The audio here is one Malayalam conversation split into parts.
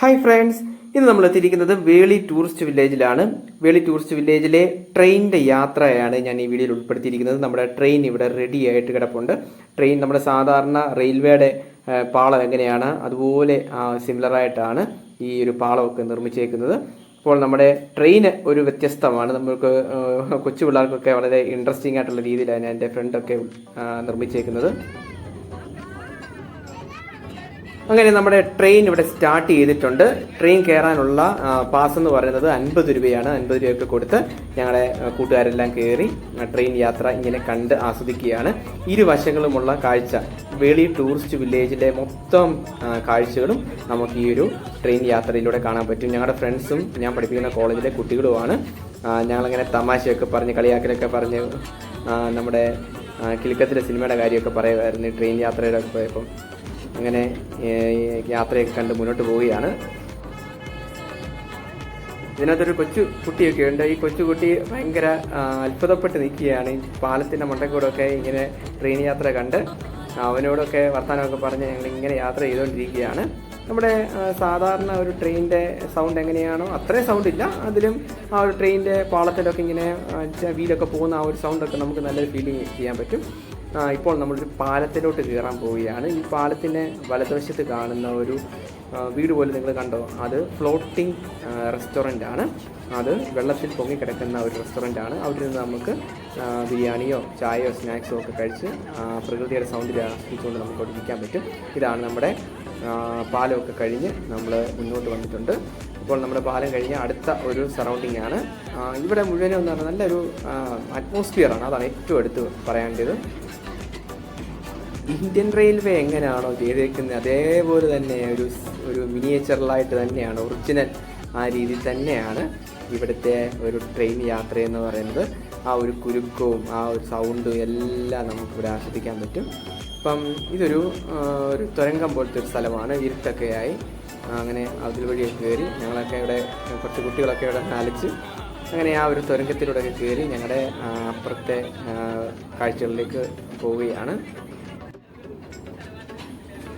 ഹായ് ഫ്രണ്ട്സ് ഇന്ന് നമ്മൾ എത്തിയിരിക്കുന്നത് വേളി ടൂറിസ്റ്റ് വില്ലേജിലാണ് വേളി ടൂറിസ്റ്റ് വില്ലേജിലെ ട്രെയിനിന്റെ യാത്രയാണ് ഞാൻ ഈ വീഡിയോയിൽ ഉൾപ്പെടുത്തിയിരിക്കുന്നത്. നമ്മുടെ ട്രെയിൻ ഇവിടെ റെഡി ആയിട്ട് കിടപ്പുണ്ട്. ട്രെയിൻ നമ്മുടെ സാധാരണ റെയിൽവേയുടെ പാളം എങ്ങനെയാണ്? അതുപോലെ സിമിലറായിട്ടാണ് ഈ ഒരു പാളമൊക്കെ നിർമ്മിച്ചേക്കുന്നത്. അപ്പോൾ നമ്മുടെ ട്രെയിൻ ഒരു വ്യത്യസ്തമാണ്. നമുക്ക് കൊച്ചു പിള്ളേർക്കൊക്കെ വളരെ ഇൻട്രസ്റ്റിംഗ് ആയിട്ടുള്ള രീതിയിലാണ് എന്റെ ഫ്രണ്ടൊക്കെ നിർമ്മിച്ചേക്കുന്നത്. അങ്ങനെ നമ്മുടെ ട്രെയിൻ ഇവിടെ സ്റ്റാർട്ട് ചെയ്തിട്ടുണ്ട്. ട്രെയിൻ കയറാനുള്ള പാസ് എന്ന് പറയുന്നത് അൻപത് രൂപയാണ്. അൻപത് രൂപയൊക്കെ കൊടുത്ത് ഞങ്ങളെ കൂട്ടുകാരെല്ലാം കയറി ട്രെയിൻ യാത്ര ഇങ്ങനെ കണ്ട് ആസ്വദിക്കുകയാണ്. ഇരുവശങ്ങളുമുള്ള കാഴ്ച. വേളി ടൂറിസ്റ്റ് വില്ലേജിലെ മൊത്തം കാഴ്ചകളും നമുക്ക് ഈ ഒരു ട്രെയിൻ യാത്രയിലൂടെ കാണാൻ പറ്റും. ഞങ്ങളുടെ ഫ്രണ്ട്സും ഞാൻ പഠിപ്പിക്കുന്ന കോളേജിലെ കുട്ടികളുമാണ്. ഞങ്ങളിങ്ങനെ തമാശയൊക്കെ പറഞ്ഞ് കളിയാക്കലൊക്കെ പറഞ്ഞ് നമ്മുടെ കിലുക്കത്തിലെ സിനിമയുടെ കാര്യമൊക്കെ പറയുമായിരുന്നു ട്രെയിൻ യാത്രയിലൊക്കെ ഒക്കെ പോയപ്പം. അങ്ങനെ യാത്രയൊക്കെ കണ്ട് മുന്നോട്ട് പോവുകയാണ്. ഇതിനകത്തൊരു കൊച്ചു കുട്ടിയൊക്കെ ഉണ്ട്. ഈ കൊച്ചുകുട്ടി ഭയങ്കര അത്ഭുതപ്പെട്ട് നിൽക്കുകയാണ്. ഈ പാലത്തിന്റെ മണ്ടക്കൂടൊക്കെ ഇങ്ങനെ ട്രെയിൻ യാത്ര കണ്ട് അവനോടൊക്കെ വർത്തമാനമൊക്കെ പറഞ്ഞ് ഞങ്ങൾ ഇങ്ങനെ യാത്ര ചെയ്തുകൊണ്ടിരിക്കുകയാണ്. നമ്മുടെ സാധാരണ ഒരു ട്രെയിനിന്റെ സൗണ്ട് എങ്ങനെയാണോ അത്രയും സൗണ്ട് ഇല്ല. അതിലും ആ ഒരു ട്രെയിനിന്റെ പാളത്തിലൊക്കെ ഇങ്ങനെ വീലൊക്കെ പോകുന്ന ആ ഒരു സൗണ്ടൊക്കെ നമുക്ക് നല്ലൊരു ഫീലിംഗ് ചെയ്യാൻ പറ്റും. ഇപ്പോൾ നമ്മളൊരു പാലത്തിലോട്ട് കയറാൻ പോവുകയാണ്. ഈ പാലത്തിന് വലതുവശത്ത് കാണുന്ന ഒരു വീട് പോലെ നിങ്ങൾ കണ്ടോ? അത് ഫ്ലോട്ടിംഗ് റെസ്റ്റോറന്റ് ആണ്. അത് വെള്ളത്തിൽ പൊങ്ങി കിടക്കുന്ന ഒരു റെസ്റ്റോറന്റ് ആണ്. അവിടെ നിന്ന് നമുക്ക് ബിരിയാണിയോ ചായയോ സ്നാക്സോ ഒക്കെ കഴിച്ച് പ്രകൃതിയുടെ സൗന്ദര്യം ആസ്വദിച്ചുകൊണ്ട് നമുക്ക് അവിടെ പറ്റും. ഇതാണ് നമ്മുടെ പാലമൊക്കെ കഴിഞ്ഞ് നമ്മൾ മുന്നോട്ട് വന്നിട്ടുണ്ട്. ഇപ്പോൾ നമ്മുടെ പാലം കഴിഞ്ഞ് അടുത്ത ഒരു സറൗണ്ടിങ് ആണ്. ഇവിടെ മുഴുവനും എന്ന് പറഞ്ഞാൽ നല്ലൊരു അറ്റ്മോസ്ഫിയർ ആണ്. അതാണ് ഏറ്റവും എടുത്ത് പറയേണ്ടത്. ഇന്ത്യൻ റെയിൽവേ എങ്ങനെയാണോ ചെയ്തേക്കുന്നത് അതേപോലെ തന്നെ ഒരു ഒരു മിനിയേച്ചറിലായിട്ട് തന്നെയാണ് ഒറിജിനൽ ആ രീതിയിൽ തന്നെയാണ് ഇവിടുത്തെ ഒരു ട്രെയിൻ യാത്രയെന്ന് പറയുന്നത്. ആ ഒരു കുരുക്കവും ആ ഒരു സൗണ്ടും എല്ലാം നമുക്കിവിടെ ആസ്വദിക്കാൻ പറ്റും. അപ്പം ഇതൊരു ഒരു തുരങ്കം പോലത്തെ ഒരു സ്ഥലമാണ്. ഇരുട്ടൊക്കെയായി. അങ്ങനെ അതിൽ വഴിയൊക്കെ കയറി ഞങ്ങളൊക്കെ ഇവിടെ കുറച്ച് കുട്ടികളൊക്കെ ഇവിടെ നാലിച്ച് അങ്ങനെ ആ ഒരു തുരങ്കത്തിലൂടെയൊക്കെ കയറി ഞങ്ങളുടെ അപ്പുറത്തെ കാഴ്ചകളിലേക്ക് പോവുകയാണ്.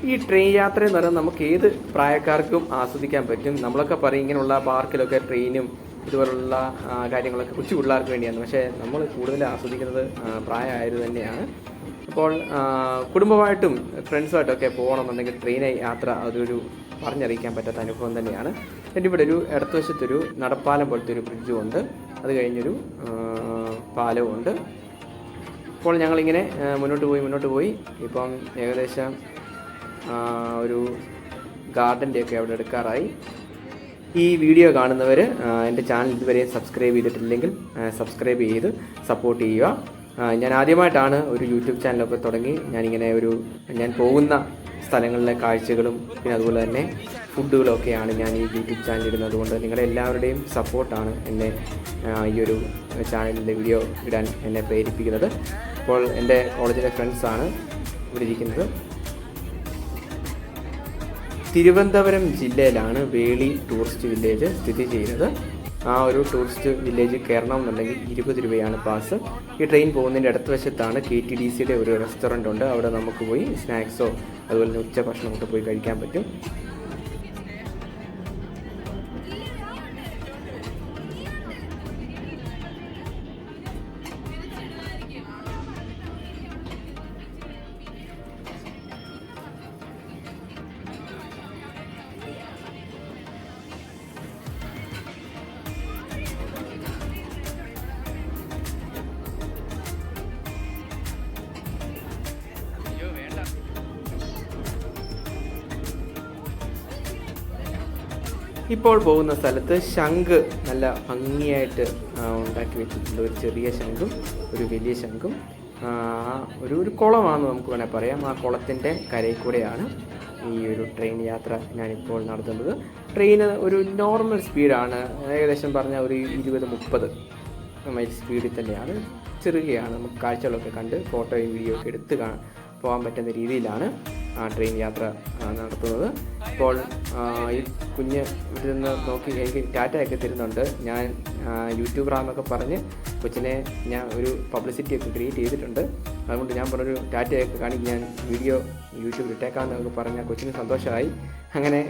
ഈ ട്രെയിൻ യാത്ര എന്ന് പറയുന്നത് നമുക്ക് ഏത് പ്രായക്കാർക്കും ആസ്വദിക്കാൻ പറ്റും. നമ്മളൊക്കെ പറയും ഇങ്ങനെയുള്ള പാർക്കിലൊക്കെ ട്രെയിനും ഇതുപോലുള്ള കാര്യങ്ങളൊക്കെ കൊച്ചു പിള്ളേർക്ക് വേണ്ടിയാണ്. പക്ഷേ നമ്മൾ കൂടുതൽ ആസ്വദിക്കുന്നത് പ്രായമായത് തന്നെയാണ്. അപ്പോൾ കുടുംബമായിട്ടും ഫ്രണ്ട്സുമായിട്ടൊക്കെ പോകണമെന്നുണ്ടെങ്കിൽ ട്രെയിൻ യാത്ര അതൊരു പറഞ്ഞറിയിക്കാൻ പറ്റാത്ത അനുഭവം തന്നെയാണ്. എന്റെ ഇവിടെ ഒരു ഇടത്തുവശത്തൊരു നടപ്പാലം പോലത്തെ ഒരു ബ്രിഡ്ജും ഉണ്ട്. അത് കഴിഞ്ഞൊരു പാലവും ഉണ്ട്. അപ്പോൾ ഞങ്ങളിങ്ങനെ മുന്നോട്ട് പോയി മുന്നോട്ട് പോയി. ഇപ്പം ഏകദേശം ഒരു ഗാർഡന്റെ ഒക്കെ അവിടെ എടുക്കാറായി. ഈ വീഡിയോ കാണുന്നവർ എന്റെ ചാനൽ ഇതുവരെ സബ്സ്ക്രൈബ് ചെയ്തിട്ടില്ലെങ്കിൽ സബ്സ്ക്രൈബ് ചെയ്ത് സപ്പോർട്ട് ചെയ്യുക. ഞാൻ ആദ്യമായിട്ടാണ് ഒരു യൂട്യൂബ് ചാനലൊക്കെ തുടങ്ങി. ഞാനിങ്ങനെ ഒരു ഞാൻ പോകുന്ന സ്ഥലങ്ങളിലെ കാഴ്ചകളും പിന്നെ അതുപോലെ തന്നെ ഫുഡുകളൊക്കെയാണ് ഞാൻ ഈ യൂട്യൂബ് ചാനൽ ഇടുന്നത്. കൊണ്ട് നിങ്ങളുടെ എല്ലാവരുടെയും സപ്പോർട്ടാണ് എന്നെ ഈ ഒരു ചാനലിന്റെ വീഡിയോ ഇടാൻ എന്നെ പ്രേരിപ്പിക്കുന്നത്. അപ്പോൾ എന്റെ കോളേജിലെ ഫ്രണ്ട്സാണ് ഇവിടെ ഇരിക്കുന്നത്. തിരുവനന്തപുരം ജില്ലയിലാണ് വേളി ടൂറിസ്റ്റ് വില്ലേജ് സ്ഥിതി ചെയ്യുന്നത്. ആ ഒരു ടൂറിസ്റ്റ് വില്ലേജ് കയറണം എന്നുണ്ടെങ്കിൽ ഇരുപത് രൂപയാണ് പാസ് ഈ ട്രെയിൻ പോകുന്നതിന്റെ അടുത്ത വശത്താണ് കെ ടി ഡി സിയുടെ ഒരു റെസ്റ്റോറന്റ് ഉണ്ട്. അവിടെ നമുക്ക് പോയി സ്നാക്സോ അതുപോലെ തന്നെ ഉച്ച ഭക്ഷണമൊക്കെ പോയി കഴിക്കാൻ പറ്റും. ഇപ്പോൾ പോകുന്ന സ്ഥലത്ത് ശംഖ് നല്ല ഭംഗിയായിട്ട് ഉണ്ടാക്കി വെച്ചിട്ടുണ്ട്. ഒരു ചെറിയ ശംഖും ഒരു വലിയ ശംഖും. ഒരു ഒരു കുളമാണെന്ന് നമുക്ക് വേണേൽ പറയാം. ആ കുളത്തിന്റെ കരയിൽ കൂടെയാണ് ഈ ഒരു ട്രെയിൻ യാത്ര ഞാനിപ്പോൾ നടത്തുന്നത്. ട്രെയിൻ ഒരു നോർമൽ സ്പീഡാണ് ഏകദേശം പറഞ്ഞാൽ ഒരു ഇരുപത് മുപ്പത് മൈൽ സ്പീഡിൽ തന്നെയാണ്. ചെറുകയാണ്. നമുക്ക് കാഴ്ചകളൊക്കെ കണ്ട് ഫോട്ടോയും വീഡിയോ ഒക്കെ എടുത്ത് പോകാൻ പറ്റുന്ന രീതിയിലാണ്. ട്രെയിൻ യാത്ര നടത്തുന്നത്. അപ്പോൾ ഈ കുഞ്ഞ് ഇവിടെ നിന്ന് നോക്കി എനിക്ക് ടാറ്റയൊക്കെ തരുന്നുണ്ട്. ഞാൻ യൂട്യൂബറാന്നൊക്കെ പറഞ്ഞ് കൊച്ചിനെ ഞാൻ ഒരു പബ്ലിസിറ്റി ഒക്കെ ക്രിയേറ്റ് ചെയ്തിട്ടുണ്ട്. അതുകൊണ്ട് ഞാൻ പറഞ്ഞൊരു ടാറ്റയൊക്കെ കാണിക്കും ഞാൻ വീഡിയോ യൂട്യൂബിൽ ഇട്ടേക്കാമെന്നൊക്കെ പറഞ്ഞാൽ കൊച്ചിന് സന്തോഷമായി. അങ്ങനെ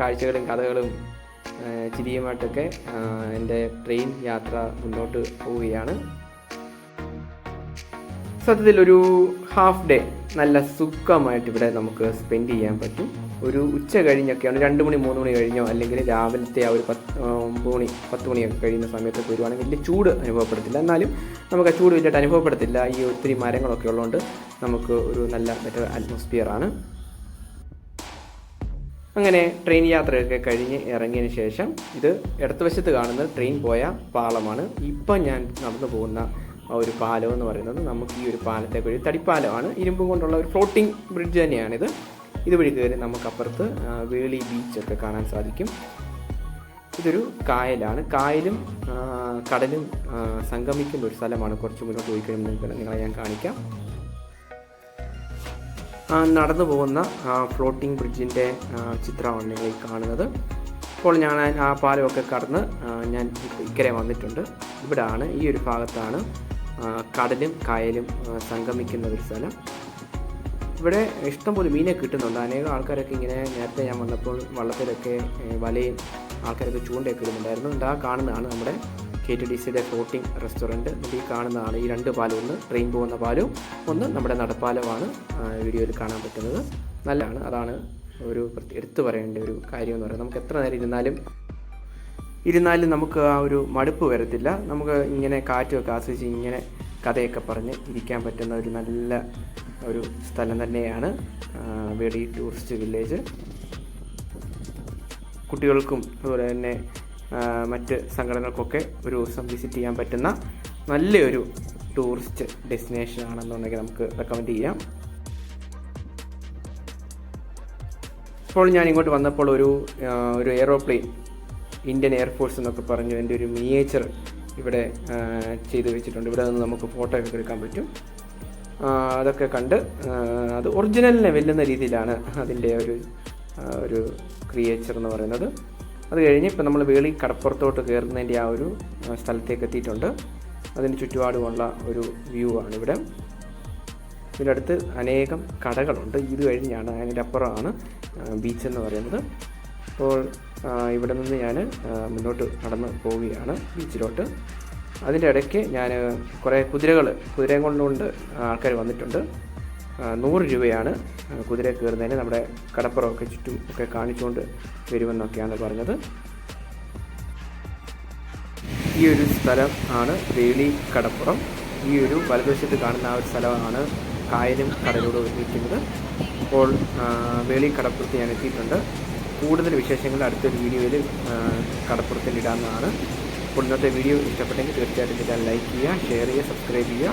കാഴ്ചകളും കഥകളും ചിരിയുമായിട്ടൊക്കെ എന്റെ ട്രെയിൻ യാത്ര മുന്നോട്ട് പോവുകയാണ്. സത്യത്തിൽ ഒരു ഹാഫ് ഡേ നല്ല സുഖമായിട്ട് ഇവിടെ നമുക്ക് സ്പെൻഡ് ചെയ്യാൻ പറ്റും. ഒരു ഉച്ച കഴിഞ്ഞൊക്കെയാണ് രണ്ട് മണി മൂന്ന് മണി കഴിഞ്ഞോ അല്ലെങ്കിൽ രാവിലത്തെ ആ ഒരു പത്ത് ഒമ്പത് മണി പത്ത് മണിയൊക്കെ കഴിയുന്ന സമയത്തൊക്കെ വരുവാണെങ്കിൽ വലിയ ചൂട് അനുഭവപ്പെടത്തില്ല. എന്നാലും നമുക്ക് ആ ചൂട് വലിയായിട്ട് അനുഭവപ്പെടത്തില്ല. ഈ ഒത്തിരി മരങ്ങളൊക്കെ ഉള്ളതുകൊണ്ട് നമുക്ക് ഒരു നല്ല ബെറ്റർ അറ്റ്മോസ്ഫിയർ ആണ്. അങ്ങനെ ട്രെയിൻ യാത്രയൊക്കെ കഴിഞ്ഞ് ഇറങ്ങിയതിന് ശേഷം ഇത് ഇടതുവശത്ത് കാണുന്ന ട്രെയിൻ പോയ പാളമാണ്. ഇപ്പം ഞാൻ നടന്നു പോകുന്ന ഒരു പാലം എന്ന് പറയുന്നത് നമുക്ക് ഈ ഒരു പാലത്തെ വഴി തടിപ്പാലമാണ്. ഇരുമ്പ് കൊണ്ടുള്ള ഒരു ഫ്ലോട്ടിംഗ് ബ്രിഡ്ജ് തന്നെയാണിത്. ഇതുവഴി കയറി നമുക്കപ്പുറത്ത് ആ, വേളി ബീച്ചൊക്കെ കാണാൻ സാധിക്കും. ഇതൊരു കായലാണ്. കായലും കടലും സംഗമിക്കുന്ന ഒരു സ്ഥലമാണ്. കുറച്ച് മുന്നോട്ട് പോയി കഴിയുമ്പോൾ നിങ്ങളെ ഞാൻ കാണിക്കാം. ആ, നടന്നു പോകുന്ന ഫ്ലോട്ടിംഗ് ബ്രിഡ്ജിന്റെ ചിത്രമാണ് നിങ്ങൾ കാണുന്നത്. ഇപ്പോൾ ഞാൻ ആ പാലമൊക്കെ കടന്ന് ഞാൻ ഇക്കരെ വന്നിട്ടുണ്ട്. ഇവിടാണ് ഈ ഒരു ഭാഗത്താണ് ആ, കടലും കായലും ആ, സംഗമിക്കുന്ന ഒരു സ്ഥലം. ഇവിടെ ഇഷ്ടംപോലെ മീനെ കിട്ടുന്നുണ്ട്. അനേകം ആൾക്കാരൊക്കെ ഇങ്ങനെ നേരത്തെ ഞാൻ വന്നപ്പോൾ വള്ളത്തിലൊക്കെ വലയും ആൾക്കാരൊക്കെ ചൂണ്ടയൊക്കെ ഇടുന്നുണ്ടായിരുന്നു. ഇതാ കാണുന്നതാണ് നമ്മുടെ കെ ടി ഡി സിയുടെ ഫ്ലോട്ടിംഗ് റെസ്റ്റോറന്റ് ഈ കാണുന്നതാണ് ഈ രണ്ട് പാലും. ഒന്ന് ട്രെയിൻ പോകുന്ന പാലും ഒന്ന് നമ്മുടെ നടപ്പാലമാണ് ആ, വീഡിയോയിൽ കാണാൻ പറ്റുന്നത്. നല്ലതാണ്. അതാണ് ഒരു എടുത്തു പറയേണ്ട ഒരു കാര്യം എന്ന് പറയുന്നത്. നമുക്ക് എത്ര നേരം ഇരുന്നാലും ഇരുന്നാലും നമുക്ക് ആ ഒരു മടുപ്പ് വരത്തില്ല. നമുക്ക് ഇങ്ങനെ കാറ്റുമൊക്കെ ആസ്വദിച്ച് ഇങ്ങനെ കഥയൊക്കെ പറഞ്ഞ് ഇരിക്കാൻ പറ്റുന്ന ഒരു നല്ല ഒരു സ്ഥലം തന്നെയാണ് വെടി ടൂറിസ്റ്റ് വില്ലേജ്. കുട്ടികൾക്കും അതുപോലെ തന്നെ മറ്റ് സംഘടനകൾക്കൊക്കെ ഒരു ദിവസം വിസിറ്റ് ചെയ്യാൻ പറ്റുന്ന നല്ലൊരു ടൂറിസ്റ്റ് ഡെസ്റ്റിനേഷൻ ആണെന്നുണ്ടെങ്കിൽ നമുക്ക് റെക്കമെൻഡ് ചെയ്യാം. ഇപ്പോൾ ഞാൻ ഇങ്ങോട്ട് വന്നപ്പോൾ ഒരു ഒരു എയ്റോപ്ലെയിൻ ഇന്ത്യൻ എയർഫോഴ്സ് എന്നൊക്കെ പറഞ്ഞു എന്റെ ഒരു മിനിയേച്ചർ ഇവിടെ ചെയ്തു വെച്ചിട്ടുണ്ട്. ഇവിടെ നിന്ന് നമുക്ക് ഫോട്ടോ ഒക്കെ എടുക്കാൻ പറ്റും. അതൊക്കെ കണ്ട് അത് ഒറിജിനലിനെ വെല്ലുന്ന രീതിയിലാണ് അതിന്റെ ഒരു ഒരു ക്രിയേച്ചർ എന്ന് പറയുന്നത്. അത് കഴിഞ്ഞ് ഇപ്പം നമ്മൾ വേളി കടപ്പുറത്തോട്ട് കയറുന്നതിന്റെ ആ ഒരു സ്ഥലത്തേക്ക് എത്തിയിട്ടുണ്ട്. അതിന് ചുറ്റുപാടുമുള്ള ഒരു വ്യൂ ആണ് ഇവിടെ. ഇതിന്റെ അടുത്ത് അനേകം കടകളുണ്ട്. ഇത് കഴിഞ്ഞാണ് അതിന്റെ അപ്പുറമാണ് ബീച്ച് എന്ന് പറയുന്നത്. അപ്പോൾ ഇവിടെ നിന്ന് ഞാൻ മുന്നോട്ട് നടന്ന് പോവുകയാണ് ബീച്ചിലോട്ട്. അതിന്റെ ഇടയ്ക്ക് ഞാൻ കുറേ കുതിരകൾ കുതിരയും കൊണ്ടുകൊണ്ട് ആൾക്കാർ വന്നിട്ടുണ്ട്. നൂറ് രൂപയാണ് കുതിര കയറുന്നതിന് നമ്മുടെ കടപ്പുറമൊക്കെ ചുറ്റും ഒക്കെ കാണിച്ചുകൊണ്ട് വരുമെന്നൊക്കെയാണ് പറഞ്ഞത്. ഈ ഒരു സ്ഥലം ആണ് വേളി കടപ്പുറം. ഈ ഒരു വലതുവശത്ത് കാണുന്ന ആ ഒരു സ്ഥലമാണ് കായലും കടലോട് ഒരുമിക്കുന്നത്. അപ്പോൾ വേളി കടപ്പുറത്ത് ഞാൻ എത്തിയിട്ടുണ്ട്. കൂടുതൽ വിശേഷങ്ങൾ അടുത്തൊരു വീഡിയോയിൽ കടപ്പുറത്തിൽ ഇടാവുന്നതാണ് അപ്പോൾ ഇന്നത്തെ വീഡിയോ ഇഷ്ടപ്പെട്ടെങ്കിൽ തീർച്ചയായിട്ടും ചാനൽ ലൈക്ക് ചെയ്യുക ഷെയർ ചെയ്യുക സബ്സ്ക്രൈബ് ചെയ്യുക.